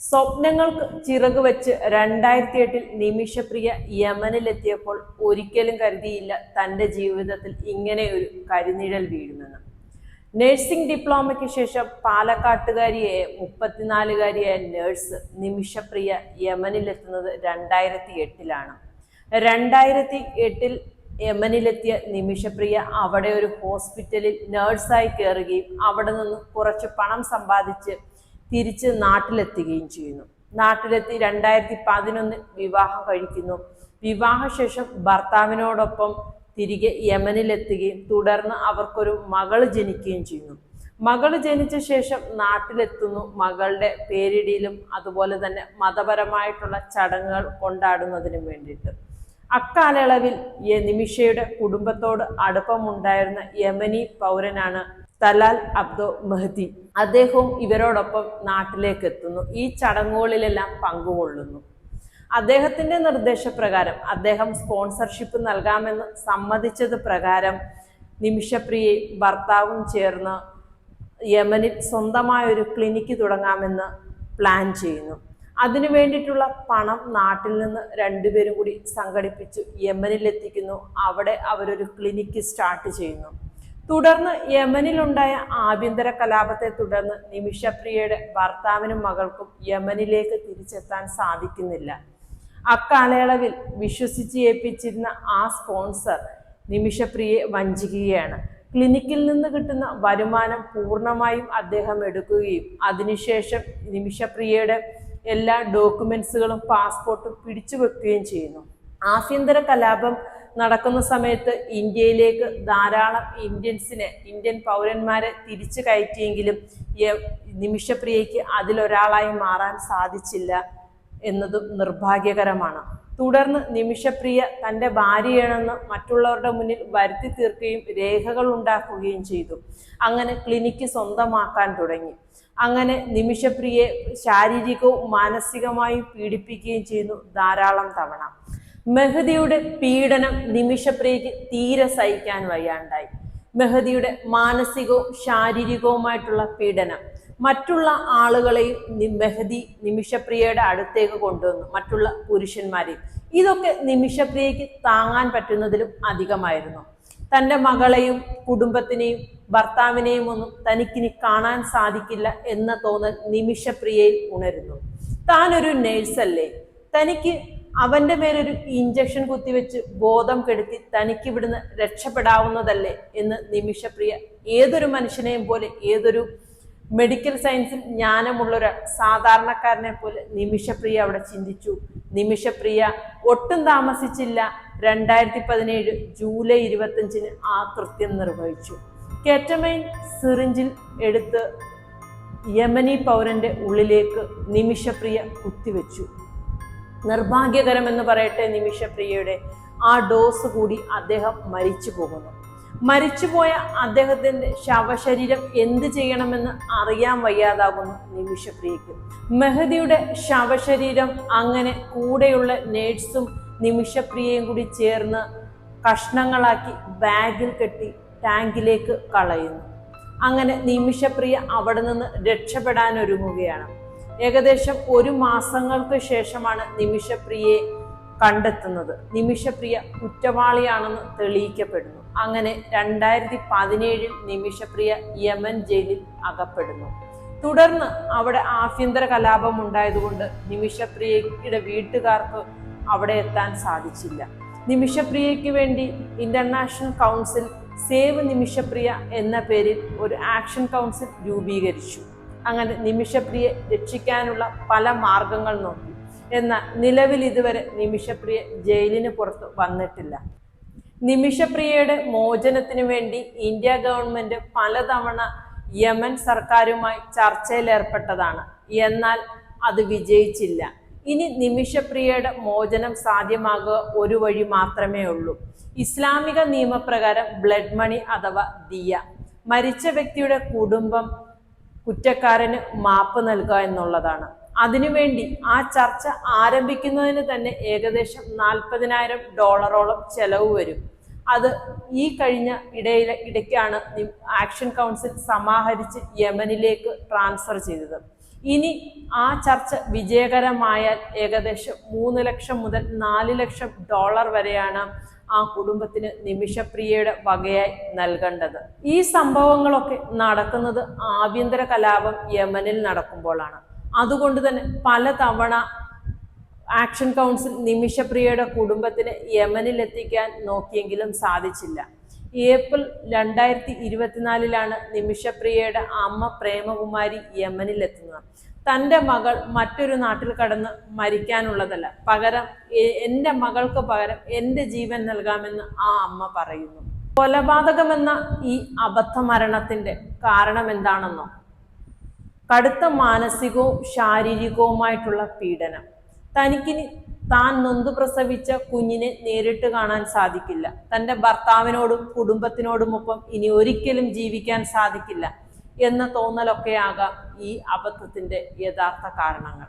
സ്വപ്നങ്ങൾക്ക് ചിറക് വെച്ച് രണ്ടായിരത്തി എട്ടിൽ നിമിഷപ്രിയ യമനിലെത്തിയപ്പോൾ ഒരിക്കലും കരുതിയില്ല തന്റെ ജീവിതത്തിൽ ഇങ്ങനെ ഒരു കരിനിഴൽ വീഴുമെന്ന്. നഴ്സിംഗ് ഡിപ്ലോമയ്ക്ക് ശേഷം പാലക്കാട്ടുകാരിയായ മുപ്പത്തിനാലുകാരിയായ നേഴ്സ് നിമിഷപ്രിയ യമനിലെത്തുന്നത് രണ്ടായിരത്തി എട്ടിലാണ് രണ്ടായിരത്തി എട്ടിൽ യമനിലെത്തിയ നിമിഷപ്രിയ അവിടെ ഒരു ഹോസ്പിറ്റലിൽ നേഴ്സായി കയറുകയും അവിടെ നിന്ന് കുറച്ച് പണം സമ്പാദിച്ച് തിരിച്ച് നാട്ടിലെത്തുകയും ചെയ്യുന്നു. നാട്ടിലെത്തി രണ്ടായിരത്തി പതിനൊന്നിൽ വിവാഹം കഴിക്കുന്നു. വിവാഹശേഷം ഭർത്താവിനോടൊപ്പം തിരികെ യമനിലെത്തുകയും തുടർന്ന് അവർക്കൊരു മകൾ ജനിക്കുകയും ചെയ്യുന്നു. മകൾ ജനിച്ച ശേഷം നാട്ടിലെത്തുന്നു. മകളുടെ പേരിടിയിലും അതുപോലെ തന്നെ മതപരമായിട്ടുള്ള ചടങ്ങുകൾ കൊണ്ടാടുന്നതിനും വേണ്ടിയിട്ട്. അക്കാലയളവിൽ നിമിഷയുടെ കുടുംബത്തോട് അടുപ്പമുണ്ടായിരുന്ന യമനി പൗരനാണ് തലാൽ അബ്ദോ മെഹദി. അദ്ദേഹവും ഇവരോടൊപ്പം നാട്ടിലേക്ക് എത്തുന്നു ഈ ചടങ്ങുകളിലെല്ലാം പങ്കുകൊള്ളുന്നു. അദ്ദേഹത്തിന്റെ നിർദ്ദേശപ്രകാരം അദ്ദേഹം സ്പോൺസർഷിപ്പ് നൽകാമെന്ന് സമ്മതിച്ചത് പ്രകാരം നിമിഷപ്രിയയും ഭർത്താവും ചേർന്ന് യമനിൽ സ്വന്തമായ ഒരു ക്ലിനിക്ക് തുടങ്ങാമെന്ന് പ്ലാൻ ചെയ്യുന്നു. അതിനു വേണ്ടിയിട്ടുള്ള പണം നാട്ടിൽ നിന്ന് രണ്ടുപേരും കൂടി സംഘടിപ്പിച്ചു. യമനിലെത്തിക്കുന്നു. അവിടെ അവരൊരു ക്ലിനിക്ക് സ്റ്റാർട്ട് ചെയ്യുന്നു. തുടർന്ന് യമനിലുണ്ടായ ആഭ്യന്തര കലാപത്തെ തുടർന്ന് നിമിഷപ്രിയയുടെ ഭർത്താവിനും മകൾക്കും യമനിലേക്ക് തിരിച്ചെത്താൻ സാധിക്കുന്നില്ല. അക്കാലയളവിൽ വിശ്വസിച്ച് ഏൽപ്പിച്ചിരുന്ന ആ സ്പോൺസർ നിമിഷപ്രിയയെ വഞ്ചിക്കുകയാണ്. ക്ലിനിക്കിൽ നിന്ന് കിട്ടുന്ന വരുമാനം പൂർണമായും അദ്ദേഹം എടുക്കുകയും അതിനുശേഷം നിമിഷപ്രിയയുടെ എല്ലാ ഡോക്യുമെന്റ്സുകളും പാസ്പോർട്ടും പിടിച്ചു വെക്കുകയും ചെയ്യുന്നു. ആഭ്യന്തര കലാപം നടക്കുന്ന സമയത്ത് ഇന്ത്യയിലേക്ക് ധാരാളം ഇന്ത്യൻസിനെ ഇന്ത്യൻ പൗരന്മാരെ തിരിച്ചു കയറ്റിയെങ്കിലും നിമിഷപ്രിയയ്ക്ക് അതിലൊരാളായി മാറാൻ സാധിച്ചില്ല എന്നതും നിർഭാഗ്യകരമാണ്. തുടർന്ന് നിമിഷപ്രിയ തന്റെ ഭാര്യയാണെന്ന് മറ്റുള്ളവരുടെ മുന്നിൽ വരുത്തി തീർക്കുകയും രേഖകൾ ഉണ്ടാക്കുകയും ചെയ്തു. അങ്ങനെ ക്ലിനിക്ക് സ്വന്തമാക്കാൻ തുടങ്ങി. അങ്ങനെ നിമിഷപ്രിയയെ ശാരീരികവും മാനസികമായും പീഡിപ്പിക്കുകയും ചെയ്യുന്നു ധാരാളം തവണ. മെഹദിയുടെ പീഡനം നിമിഷപ്രിയയ്ക്ക് തീരെ സഹിക്കാൻ വയ്യാണ്ടായി. മെഹദിയുടെ മാനസികവും ശാരീരികവുമായിട്ടുള്ള പീഡനം മറ്റുള്ള ആളുകളെയും മെഹദി നിമിഷപ്രിയയുടെ അടുത്തേക്ക് കൊണ്ടുവന്നു. മറ്റുള്ള പുരുഷന്മാരെയും. ഇതൊക്കെ നിമിഷപ്രിയയ്ക്ക് താങ്ങാൻ പറ്റുന്നതിലും അധികമായിരുന്നു. തന്റെ മകളെയും കുടുംബത്തിനെയും ഭർത്താവിനെയും ഒന്നും തനിക്കിനി കാണാൻ സാധിക്കില്ല എന്ന തോന്നൽ നിമിഷപ്രിയയിൽ ഉണരുന്നു. താനൊരു നേഴ്സല്ലേ? തനിക്ക് അവന്റെ മേലൊരു ഇഞ്ചക്ഷൻ കുത്തിവെച്ച് ബോധം കെടുത്തി തനിക്ക് ഇവിടുന്ന് രക്ഷപ്പെടാവുന്നതല്ലേ എന്ന് നിമിഷപ്രിയ ഏതൊരു മനുഷ്യനെയും പോലെ ഏതൊരു മെഡിക്കൽ സയൻസിൽ ജ്ഞാനമുള്ള ഒരു സാധാരണക്കാരനെ പോലെ നിമിഷപ്രിയ അവിടെ ചിന്തിച്ചു. നിമിഷപ്രിയ ഒട്ടും താമസിച്ചില്ല. രണ്ടായിരത്തി പതിനേഴ് ജൂലൈ ഇരുപത്തഞ്ചിന് ആ കൃത്യം നിർവഹിച്ചു. കെറ്റമൈൻ സിറിഞ്ചിൽ എടുത്ത് യമനി പൗരന്റെ ഉള്ളിലേക്ക് നിമിഷപ്രിയ കുത്തിവെച്ചു. നിർഭാഗ്യകരമെന്ന് പറയട്ടെ നിമിഷപ്രിയയുടെ. ആ ഡോസ് കൂടി അദ്ദേഹം മരിച്ചു പോകുന്നു. മരിച്ചുപോയ അദ്ദേഹത്തിന്റെ ശവശരീരം എന്ത് ചെയ്യണമെന്ന് അറിയാൻ വയ്യാതാകുന്നു നിമിഷപ്രിയയ്ക്ക്. മെഹദിയുടെ ശവശരീരം അങ്ങനെ കൂടെയുള്ള നേഴ്സും നിമിഷപ്രിയയും കൂടി ചേർന്ന് കഷ്ണങ്ങളാക്കി ബാഗിൽ കെട്ടി ടാങ്കിലേക്ക് കളയുന്നു. അങ്ങനെ നിമിഷപ്രിയ അവിടെ നിന്ന് രക്ഷപ്പെടാൻ ഒരുങ്ങുകയാണ്. ഏകദേശം ഒരു മാസങ്ങൾക്ക് ശേഷമാണ് നിമിഷപ്രിയയെ കണ്ടെത്തുന്നത്. നിമിഷപ്രിയ കുറ്റവാളിയാണെന്ന് തെളിയിക്കപ്പെടുന്നു. അങ്ങനെ രണ്ടായിരത്തി പതിനേഴിൽ നിമിഷപ്രിയ യമൻ ജയിലിൽ അകപ്പെടുന്നു. തുടർന്ന് അവിടെ ആഭ്യന്തര കലാപം ഉണ്ടായതുകൊണ്ട് നിമിഷപ്രിയയുടെ വീട്ടുകാർക്ക് അവിടെ എത്താൻ സാധിച്ചില്ല. നിമിഷപ്രിയയ്ക്ക് വേണ്ടി ഇന്റർനാഷണൽ കൗൺസിൽ സേവ് നിമിഷപ്രിയ എന്ന പേരിൽ ഒരു ആക്ഷൻ കൗൺസിൽ രൂപീകരിച്ചു. അങ്ങനെ നിമിഷപ്രിയെ രക്ഷിക്കാനുള്ള പല മാർഗങ്ങൾ നോക്കി. എന്നാൽ നിലവിൽ ഇതുവരെ നിമിഷപ്രിയ ജയിലിന് പുറത്ത് വന്നിട്ടില്ല. നിമിഷപ്രിയയുടെ മോചനത്തിനു വേണ്ടി ഇന്ത്യ ഗവൺമെന്റ് പലതവണ യമൻ സർക്കാരുമായി ചർച്ചയിലേർപ്പെട്ടതാണ്. എന്നാൽ അത് വിജയിച്ചില്ല. ഇനി നിമിഷപ്രിയയുടെ മോചനം സാധ്യമാകുക ഒരു വഴി മാത്രമേ ഉള്ളൂ. ഇസ്ലാമിക നിയമപ്രകാരം ബ്ലഡ് മണി അഥവാ ദിയ. മരിച്ച വ്യക്തിയുടെ കുടുംബം കുറ്റക്കാരന് മാപ്പ് നൽകുക എന്നുള്ളതാണ്. അതിനുവേണ്ടി ആ ചർച്ച ആരംഭിക്കുന്നതിന് തന്നെ ഏകദേശം നാൽപ്പതിനായിരം ഡോളറോളം ചെലവ് വരും. അത് ഈ കഴിഞ്ഞ ഇടയിലെ ഇടയ്ക്കാണ് ആക്ഷൻ കൗൺസിൽ സമാഹരിച്ച് യമനിലേക്ക് ട്രാൻസ്ഫർ ചെയ്തത്. ഇനി ആ ചർച്ച വിജയകരമായാൽ ഏകദേശം മൂന്ന് ലക്ഷം മുതൽ നാല് ലക്ഷം ഡോളർ വരെയാണ് ആ കുടുംബത്തിന് നിമിഷപ്രിയയുടെ വകയായി നൽകേണ്ടത്. ഈ സംഭവങ്ങളൊക്കെ നടക്കുന്നത് ആഭ്യന്തര കലാപം യമനിൽ നടക്കുമ്പോഴാണ് അതുകൊണ്ട് തന്നെ പല തവണ ആക്ഷൻ കൗൺസിൽ നിമിഷപ്രിയയുടെ കുടുംബത്തിന് യമനിൽ എത്തിക്കാൻ നോക്കിയെങ്കിലും സാധിച്ചില്ല. ഏപ്രിൽ രണ്ടായിരത്തി ഇരുപത്തിനാലിലാണ് നിമിഷപ്രിയയുടെ അമ്മ പ്രേമകുമാരി യമനിൽ എത്തുന്നത് തന്റെ മകൾ മറ്റൊരു നാട്ടിൽ കടന്ന് മരിക്കാനുള്ളതല്ല. പകരം എന്റെ മകൾക്ക് പകരം എന്റെ ജീവൻ നൽകാമെന്ന് ആ അമ്മ പറയുന്നു. കൊലപാതകമെന്ന ഈ അബദ്ധ മരണത്തിന്റെ കാരണം എന്താണെന്നോ കടുത്ത മാനസികവും ശാരീരികവുമായിട്ടുള്ള പീഡനം. തനിക്ക് താൻ നൊന്തു പ്രസവിച്ച കുഞ്ഞിനെ നേരിട്ട് കാണാൻ സാധിക്കില്ല. തന്റെ ഭർത്താവിനോടും കുടുംബത്തിനോടുമൊപ്പം ഇനി ഒരിക്കലും ജീവിക്കാൻ സാധിക്കില്ല എന്ന തോന്നലൊക്കെയാകാം ഈ അബദ്ധത്തിന്റെ യഥാർത്ഥ കാരണങ്ങൾ.